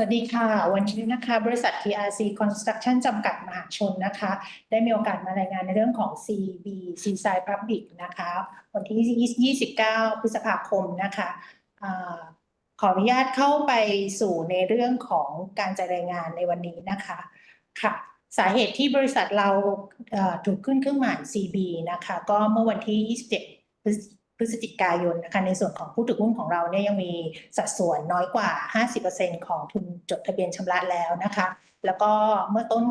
วัสดีค่ะ วันนี้นะคะบริษัท TRC Construction จำกัดมหาชนนะคะ ได้มีโอกาสมารายงานในเรื่องของ CB Seaside Public นะคะ วันที่ 29 พฤษภาคมนะคะอาขออนุญาตเข้าไปสู่ในเรื่องของการจัดรายงานในวันนี้นะคะค่ะสาเหตุที่บริษัทเราถูกขึ้นเครื่องหมาย CB นะคะ ก็เมื่อวันที่ 27 พฤศจิกายนนะคะในส่วนของผู้ถือหุ้นของเราเนี่ยยังมีสัดส่วนน้อยกว่า 50%ของทุนจดทะเบียนชำระแล้วนะคะ แล้วก็เมื่อต้น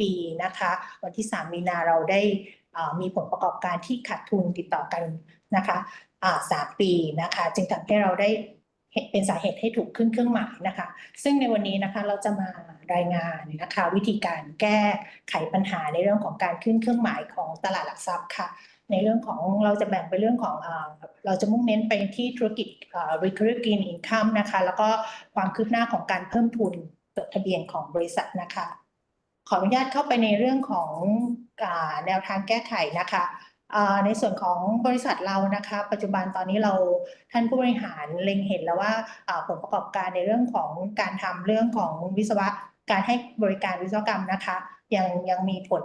ปีนะคะ วันที่ 3 มีนาเราได้มีผลประกอบการที่ขาดทุนติดต่อกันนะคะสามปีนะคะ จึงทำให้เราได้เป็นสาเหตุให้ถูกขึ้นเครื่องหมายนะคะ ซึ่งในวันนี้นะคะเราจะมารายงานนะคะ วิธีการแก้ไขปัญหาในเรื่องของการขึ้นเครื่องหมายของตลาดหลักทรัพย์ค่ะ ในเรื่องของเราจะแบ่งไปเรื่องของเราจะมุ่งเน้นไปที่ธุรกิจ recurring green income นะคะ แล้วก็ความคืบหน้าของการเพิ่มทุนจดทะเบียนของบริษัทนะคะ ขออนุญาตเข้าไปในเรื่องของแนวทางแก้ไขนะคะในส่วนของบริษัทเรานะคะ ปัจจุบันตอนนี้เราท่านผู้บริหารเล็งเห็นแล้วว่าผลประกอบการในเรื่องของการทำเรื่องของวิศวะการให้บริการวิศวกรรมนะคะ ยังยังมีผล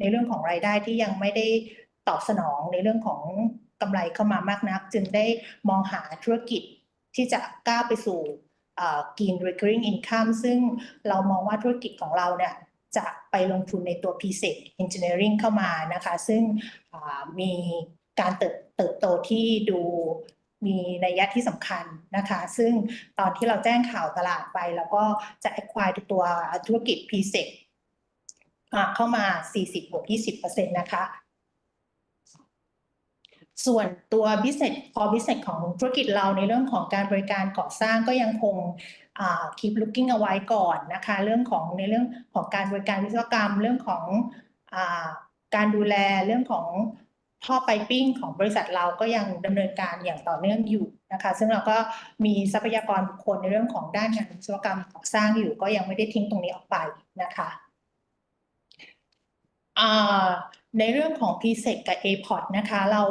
ในเรื่องของรายได้ที่ยังไม่ได้ ตอบสนองในเรื่องของกำไรเข้ามามากนัก จึงได้มองหาธุรกิจที่จะก้าวไปสู่อ่า Green Recurring Income ซึ่งเรามองว่าธุรกิจของเราเนี่ยจะไปลงทุนในตัว p s e c Engineering เข้ามานะคะ ซึ่งมีการเติบเติบโตที่ดูมีนัยยะที่สำคัญนะคะ ซึ่งตอนที่เราแจ้งข่าวตลาดไป แล้วก็จะ acquire ตัวธุรกิจ p s e c เข้ามา 40บวก20%นะคะ ส่วนตัว business core business ของธุรกิจเราในเรื่องของการบริการก่อสร้างก็ยังคงอ่า keep looking เอาไว้ก่อนนะคะ เรื่องของในเรื่องของการบริการวิศวกรรม เรื่องของอการดูแลเรื่องของท่อไพปิ้งของบริษัทเราก็ยังดำเนินการอย่างต่อเนื่องอยู่นะคะ ซึ่งเราก็มีทรัพยากรบุคคลในเรื่องของด้านงานวิศวกรรมก่อสร้างอยู่ ก็ยังไม่ได้ทิ้งตรงนี้ออกไปนะคะ ในเรื่องของ p s e c กับ APOT นะคะ เรา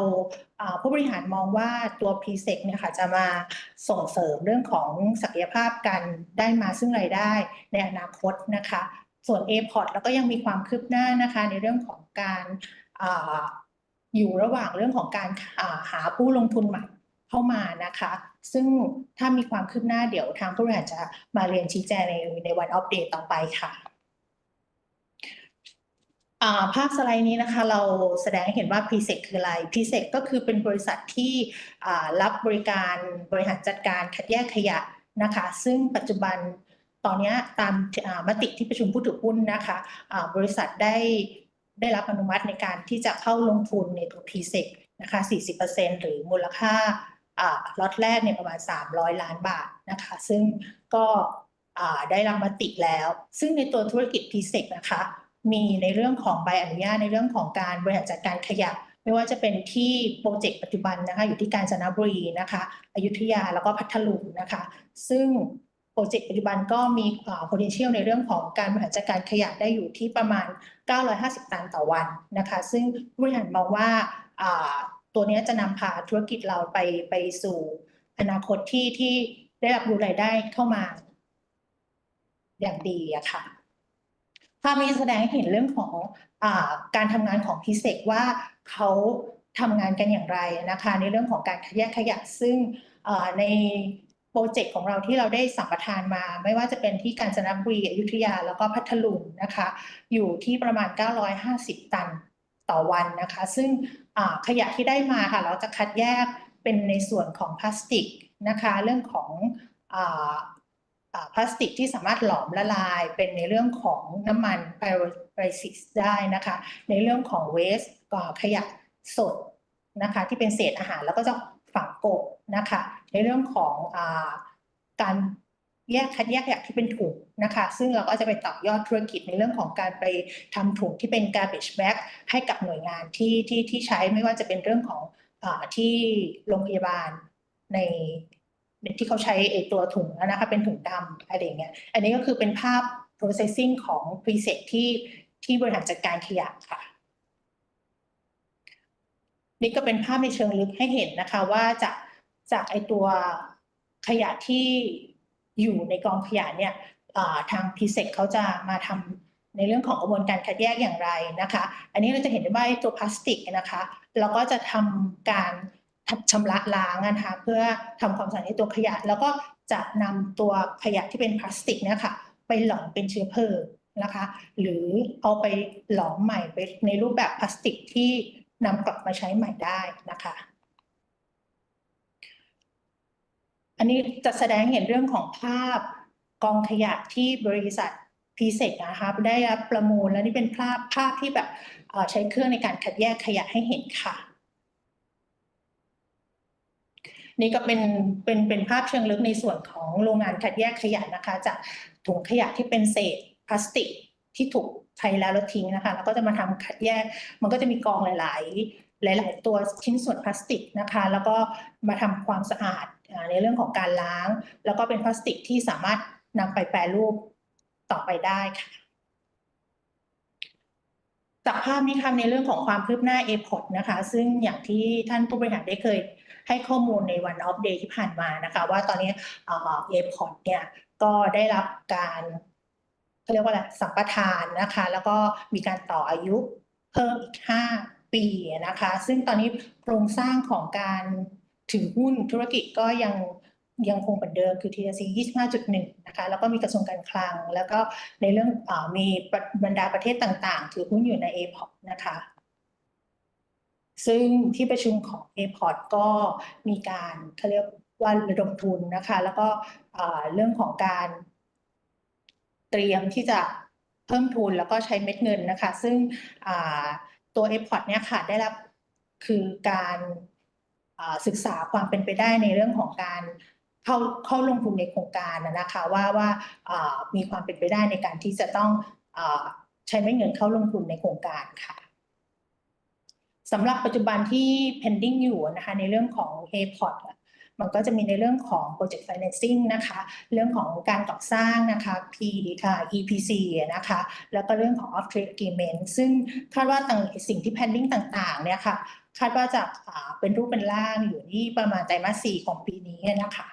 ผู้บริหารมองว่าตัว p s e c เนี่ยค่ะจะมาส่งเสริมเรื่องของศักยภาพการได้มาซึ่งรายได้ในอนาคตนะคะ ส่วน APOT แล้วก็ยังมีความคืบหน้านะคะในเรื่องของการออยู่ระหว่างเรื่องของการาหาผู้ลงทุนใหม่เข้ามานะคะ ซึ่งถ้ามีความคืบหน้าเดี๋ยวทางผู้บริหารจะมาเรียนชี้แจงในในวันอัปเดตต่อไปค่ะ ภาพสไลด์นี้นะคะเราแสดงให้เห็นว่า p s e c คืออะไร p s e c ก็คือเป็นบริษัทที่รับบริการบริหารจัดการคัดแยกขยะนะคะ ซึ่งปัจจุบันตอนนี้ตามมติที่ประชุมผู้ถือหุ้นนะคะอ่าบริษัทได้ได้รับอนุมัติในการที่จะเข้าลงทุนในตัว p s e c นะคะ 40%หรือมูลค่าล็อตแรกเนี่ยประมาณ 300 ล้านบาทนะคะ ซึ่งก็ได้รับมติแล้ว ซึ่งในตัวธุรกิจ p s e c นะคะ มีในเรื่องของใบอนุญาตในเรื่องของการบริหารจัดการขยะ ไม่ว่าจะเป็นที่โปรเจกต์ปัจจุบันนะคะอยู่ที่กาญจนบุรีนะคะอยุธยาแล้วก็พัทลุงนะคะ ซึ่งโปรเจกต์ปัจจุบันก็มีอ่า potential ในเรื่องของการบริหารจัดการขยะได้อยู่ที่ประมาณ 950 ตันต่อวันนะคะ ซึ่งผู้บริหารมองว่าอ่าตัวนี้จะนำพาธุรกิจเราไปไปสู่อนาคตที่ที่ได้รับรู้รายได้เข้ามาอย่างดีอะค่ะาพนี้แสดงให้เห็นเรื่องของอการทำงานของพิเศษว่าเขาทำงานกันอย่างไรนะคะ ในเรื่องของการแยกขยะซึ่งในโปรเจกต์ของเราที่เราได้สัมปทานมา ไม่ว่าจะเป็นที่กาญจนบุรีอยุธยาแล้วก็พัทลุงนะคะ อยู่ที่ประมาณ 950 ตันต่อวันนะคะ ซึ่งขยะที่ได้มาค่ะ เราจะคัดแยกเป็นในส่วนของพลาสติกนะคะ เรื่องของ พลาสติกที่สามารถหลอมละลายเป็นในเรื่องของน้ำมันไพโรซิสได้นะคะ ในเรื่องของเวสขยะสดนะคะที่เป็นเศษอาหารแล้วก็จะฝังกบนะคะในเรื่องของอการแยกคัดแยกขยะที่เป็นถุงนะคะ ซึ่งเราก็จะไปต่อยอดธุรกิจในเรื่องของการไปทำถุงที่เป็น garbage bag ให้กับหน่วยงานที่ที่ที่ใช้ไม่ว่าจะเป็นเรื่องของอที่โรงพยาบาลใน ที่เขาใช้ไอ้ตัวถุงนะคะเป็นถุงดำอะไรอย่างเงี้ยอันนี้ก็คือเป็นภาพ processing ของ preset ที่ที่บริหารจัดการขยะค่ะ นี่ก็เป็นภาพในเชิงลึกให้เห็นนะคะว่าจากจากไอตัวขยะที่อยู่ในกองขยะเนี่ยทาง p s e c เขาจะมาทำในเรื่องของกระบวนการคัดแยกอย่างไรนะคะ อันนี้เราจะเห็นได้ว่าไอ้ตัวพลาสติกนะคะ เราก็จะทำการ ชำระล้างนะคะเพื่อทำความสะอาดในตัวขยะ แล้วก็จะนำตัวขยะที่เป็นพลาสติกเนี่ยค่ะไปหลอมเป็นเชื้อเพลิงนะคะ หรือเอาไปหลอมใหม่ไปในรูปแบบพลาสติกที่นำกลับมาใช้ใหม่ได้นะคะอันนี้จะแสดงเห็นเรื่องของภาพกองขยะที่บริษัทพีเซกนะคะได้รับประมูลและนี่เป็นภาพภาพที่แบบใช้เครื่องในการคัดแยกขยะให้เห็นค่ะ นี่ก็เป็นเป็นเป็นภาพเชิงลึกในส่วนของโรงงานคัดแยกขยะนะคะ จากถุงขยะที่เป็นเศษพลาสติกที่ถูกใช้แล้วแล้วทิ้งนะคะ แล้วก็จะมาทำคัดแยก มันก็จะมีกองหลายๆหลาย ๆ ตัวชิ้นส่วนพลาสติกนะคะ แล้วก็มาทำความสะอาดในเรื่องของการล้าง แล้วก็เป็นพลาสติกที่สามารถนำไปแปรรูปต่อไปได้ค่ะจากภาพนี้ค่ะในเรื่องของความคืบหน้า a p o d นะคะ ซึ่งอย่างที่ท่านผู้บริหารได้เคย ให้ข้อมูลในวันออฟเดย์ที่ผ่านมานะคะ ว่าตอนนี้เอ่อ a p o d เนี่ยก็ได้รับการเขาเรียกว่าอะไรสัมปทานนะคะ แล้วก็มีการต่ออายุเพิ่มอีก5ปีนะคะ ซึ่งตอนนี้โครงสร้างของการถือหุ้นธุรกิจก็ยังยังคงเหมือนเดิมคือ TSC 25.1 นะคะ แล้วก็มีกระทรวงการคลัง แล้วก็ในเรื่องอมีบรรดาประเทศต่างๆ ถือหุ้นอยู่ใน APOC นะคะ ซึ่งที่ประชุมของ APOC ก็มีการเขาเรียกว่าระดมทุนนะคะ แล้วก็เรื่องของการเตรียมที่จะเพิ่มทุนแล้วก็ใช้เม็ดเงินนะคะ ซึ่งตัว APOC เนี่ยค่ะได้รับคือการศึกษาความเป็นไปได้ในเรื่องของการเข้าเข้าลงทุนในโครงการนะคะว่าว่ามีความเป็นไปได้ในการที่จะต้องอใช้เม็ดเงินเข้าลงทุนในโครงการค่ะ สำหรับปัจจุบันที่ pending อยู่นะคะในเรื่องของ APOT มันก็จะมีในเรื่องของ project financing นะคะ เรื่องของการก่อสร้างนะคะ P ค่ะ EPC นะคะ แล้วก็เรื่องของ off trade agreement ซึ่งคาดว่าต่างสิ่งที่ pending ต่างๆ เนี่ยค่ะ คาดว่าจะเป็นรูปเป็นร่างอยู่ที่ประมาณไตรมาสสี่ของปีนี้นะคะ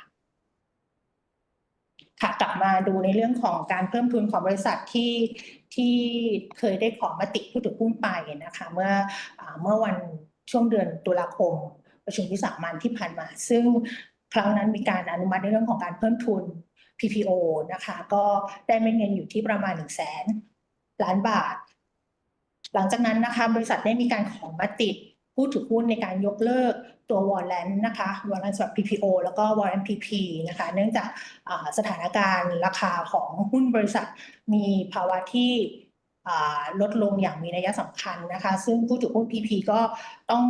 ค่ะกลับมาดูในเรื่องของการเพิ่มทุนของบริษัทที่ที่เคยได้ขอมติผู้ถือหุ้นไปนะคะเมื่ออเมื่อวันช่วงเดือนตุลาคม ประชุมวิสามัญที่ผ่านมา ซึ่งครั้งนั้นมีการอนุมัติในเรื่องของการเพิ่มทุน PPO นะคะก็ได้เม็ดเงินอยู่ที่ประมาณ 1 0 0 0 0แสนล้านบาท หลังจากนั้นนะคะบริษัทได้มีการขอมติ ผู้ถือหุ้นในการยกเลิกตัววอลเลนนะคะวอลเลนสำหรับ PPO แล้วก็วอลเลน PP นะคะเนื่องจากสถานการณ์ราคาของหุ้นบริษัทมีภาวะที่ลดลงอย่างมีนัยสำคัญนะคะ ซึ่งผู้ถือหุ้น PP ก็ต้อง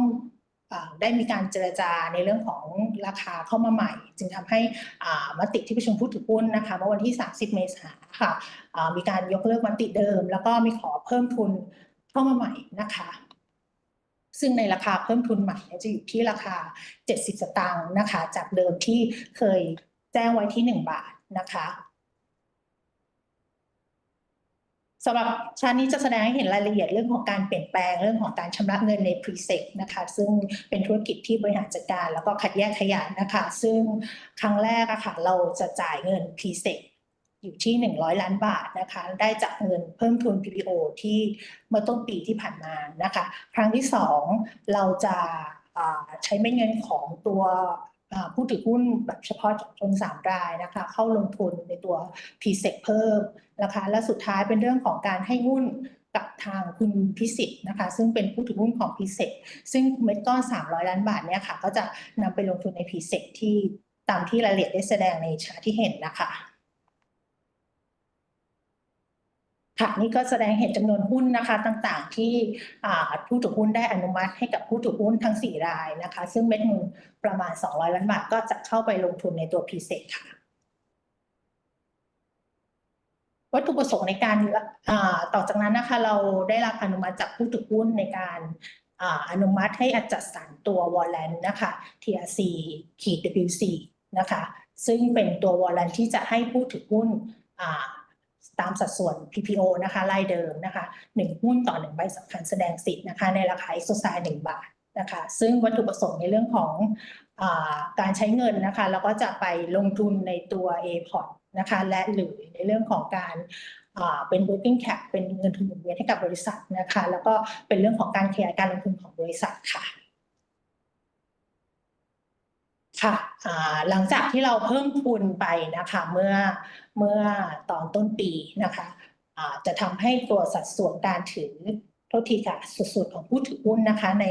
ได้มีการเจรจาในเรื่องของราคาเข้ามาใหม่ จึงทำให้มติที่ประชุมผู้ถือหุ้นนะคะเมื่อวันที่ 30 เมษายนค่ะมีการยกเลิกมติเดิม แล้วก็มีขอเพิ่มทุนเข้ามาใหม่นะคะ ซึ่งในราคาเพิ่มทุนใหม่จะอยู่ที่ราคา 70 สตางค์นะคะ จากเดิมที่เคยแจ้งไว้ที่ 1 บาทนะคะสำหรับชาร์ตนี้จะแสดงให้เห็นรายละเอียดเรื่องของการเปลี่ยนแปลงเรื่องของการชำระเงินใน p r e s e c นะคะ ซึ่งเป็นธุรกิจที่บริหารจัดการ แล้วก็คัดแยกขยะนะคะ ซึ่งครั้งแรกอะค่ะเราจะจ่ายเงิน p r e s e c อยู่ที่ 100 ล้านบาทนะคะ ได้จากเงินเพิ่มทุน PPO ที่เมื่อต้นปีที่ผ่านมานะคะ ครั้งที่สองเราจะาใช้เม็ดเงินของตัวผู้ถือหุ้นแบบเฉพาะจาะจงสามรายนะคะ เข้าลงทุนในตัว p s e c เพิ่มนะคะ และสุดท้ายเป็นเรื่องของการให้หุ้นกับทางคุณพิสิทธิ์นะคะ ซึ่งเป็นผู้ถือหุ้นของ p s e c ซึ่งเม็ดก้อน 300 ล้านบาทเนี่ยค่ะ ก็จะนำไปลงทุนใน p s e c ที่ตามที่รายละเอียดได้แสดงในชาร์ตที่เห็นนะคะ ค่ะนี่ก็แสดงเห็นจำนวนหุ้นนะคะต่างๆ ที่ผู้ถือหุ้นได้อนุมัติให้กับผู้ถือหุ้นทั้ง 4 รายนะคะ ซึ่งเม็ดเงินประมาณ 200 ล้านบาทก็จะเข้าไปลงทุนในตัว p s e c ค่ะวัตถุประสงค์ในการต่อจากนั้นนะคะเราได้รับอนุมัติจากผู้ถือหุ้นในการอนุมัติให้อจัดสรรตัววอลเลนนะคะ TRC ขีด WC นะคะ ซึ่งเป็นตัววอลเลนที่จะให้ผู้ถือหุ้น ตามสัดส่วน PPO นะคะรายเดิมนะคะหนึ่งหุ้นต่อหนึ่งใบสำคัญแสดงสิทธิ์นะคะในราคา exercise หนึ่งบาทนะคะซึ่งวัตถุประสงค์ในเรื่องของอการใช้เงินนะคะแล้วก็จะไปลงทุนในตัว APOT นะคะและหรือในเรื่องของการเป็น working cap เป็นเงินทุนหมุนเวียนให้กับบริษัทนะคะแล้วก็เป็นเรื่องของการขยายการลงทุนของบริษัทค่ะ ค่ะหลังจากที่เราเพิ่มทุนไปนะคะเมื่อเมื่อตอนต้นปีนะคะจะทำให้ตัวสัดส่วนการถือโทษทีค่ะสัดส่วนของผู้ถือหุ้นนะคะ ใน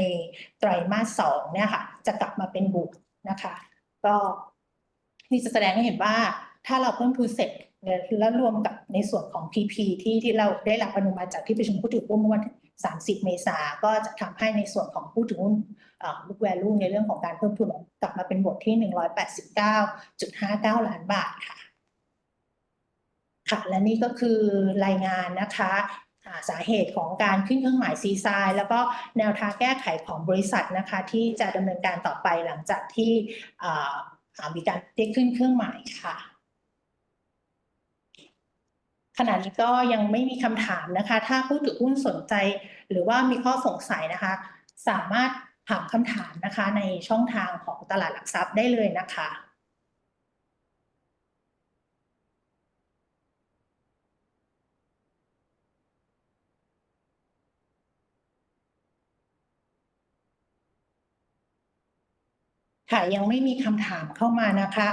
ไตรมาสสองเนี่ยค่ะจะกลับมาเป็นบวกนะคะ ก็นี่จะแสดงให้เห็นว่าถ้าเราเพิ่มทุนเสร็จแล้วรวมกับในส่วนของ PP ที่ที่เราได้รับอนุมัติจากที่ประชุมผู้ถือหุ้นเมื่อวัน 30 เมษาก็จะทำให้ในส่วนของผู้ถือหุ้น book value ในเรื่องของการเพิ่มทุนกลับมาเป็นบวกที่ 189.59 ล้านบาทค่ะ ค่ะ และนี่ก็คือรายงานนะคะสาเหตุของการขึ้นเครื่องหมายซีไซน์แล้วก็แนวทางแก้ไขของบริษัทนะคะ ที่จะดำเนินการต่อไปหลังจากที่อ่าอ่ามีการได้ขึ้นเครื่องหมายค่ะขณะนี้ก็ยังไม่มีคำถามนะคะ ถ้าผู้ถือหุ้นสนใจ หรือว่ามีข้อสงสัยนะคะ สามารถ ถามคำถามนะคะในช่องทางของตลาดหลักทรัพย์ได้เลยนะคะ ค่ะยังไม่มีคำถามเข้ามานะคะ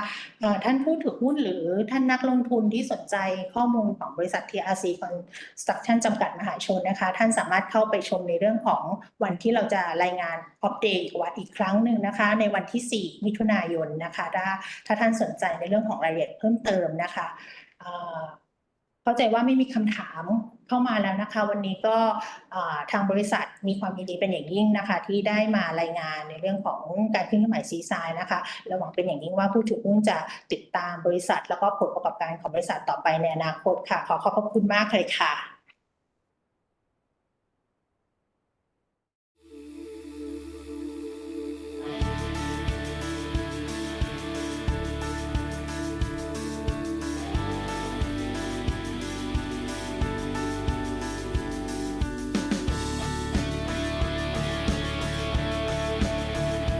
ท่านผู้ถือหุ้นหรือท่านนักลงทุนที่สนใจข้อมูลของบริษัท TRC Construction จำกัดมหาชนนะคะ ท่านสามารถเข้าไปชมในเรื่องของวันที่เราจะรายงานอัปเดตวัดอีกครั้งหนึ่งนะคะ ในวันที่ 4 มิถุนายนนะคะถ้าถ้าท่านสนใจในเรื่องของรายละเอียดเพิ่มเติมนะคะเข้าใจว่าไม่มีคำถาม เข้ามาแล้วนะคะ วันนี้ก็ทางบริษัทมีความยินดีเป็นอย่างยิ่งนะคะ ที่ได้มารายงานในเรื่องของการขึ้นเครื่องหมายซีไซน์นะคะเราหวังเป็นอย่างยิ่งว่าผู้ถือหุ้นจะติดตามบริษัท แล้วก็ผลประกอบการของบริษัทต่อไปในอนาคตค่ะ ขอขอบพระคุณมากเลยค่ะ